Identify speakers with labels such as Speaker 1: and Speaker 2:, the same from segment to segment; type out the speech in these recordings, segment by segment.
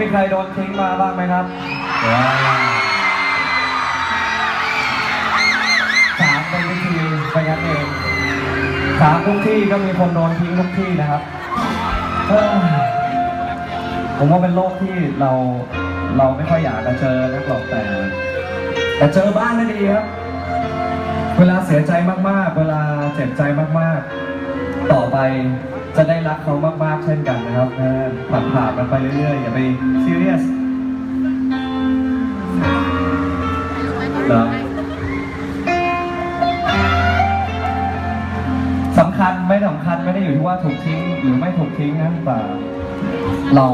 Speaker 1: มีใครโดนทิ้งมาบ้างไหมครับว้าวสามเป็นวิธีไปงั้นเองสามทุกที่ก็มีคนโดนทิ้งทุกที่นะครับเอ้ยผมว่าเป็นโรคที่เราเราไม่ค่อยอยากจะเจอนักหรอกแต่ แต่เจอบ้างก็ดีครับ เวลาเสียใจมากๆ เวลาเจ็บใจมากๆ ต่อไป จะได้รักเขามากๆเช่นกันนะครับนะผ่านผ่านมันไปเรื่อยๆ อย่าไปซีเรียสเหรอสำคัญไม่สำคัญไม่ได้อยู่ที่ว่าถูกทิ้งหรือไม่ถูกทิ้งนะแต่เรา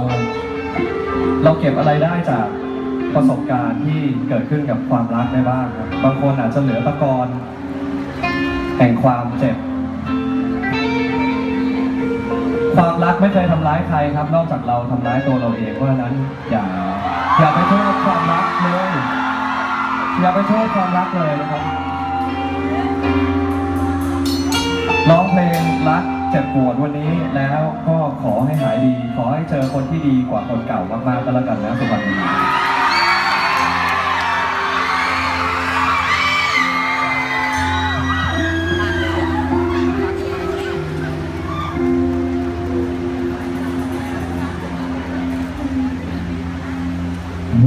Speaker 1: เราเก็บอะไรได้จากประสบการณ์ที่เกิดขึ้นกับความรักได้บ้างครับบางคนอาจจะเหลือตะกอนแห่งความเจ็บ ความรักไม่เคยทำร้ายใครครับ นอกจากเราทำร้ายตัวเราเองเพราะฉะนั้นอย่าอย่าไปโทษความรักเลยอย่าไปโทษความรักเลยนะครับร้องเพลงรักเจ็บปวดวันนี้แล้วก็ขอให้หายดี ขอให้เจอคนที่ดีกว่าคนเก่ามากๆก็แล้วกันนะสุวรร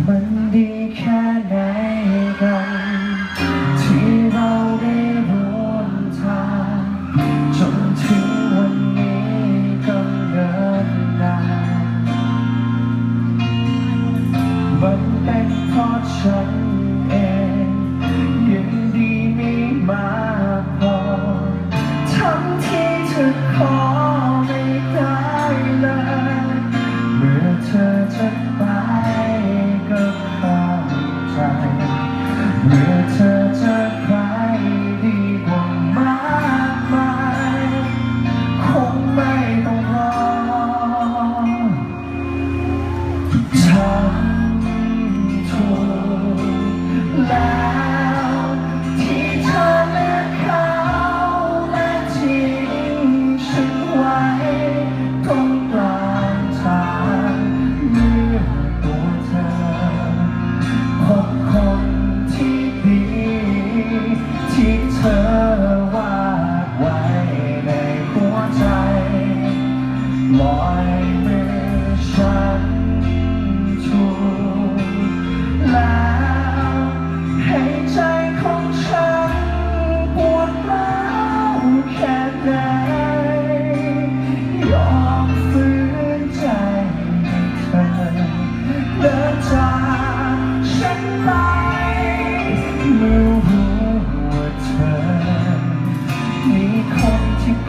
Speaker 2: มันดีแค่ไหน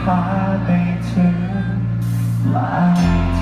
Speaker 2: พาไปถึงหลาย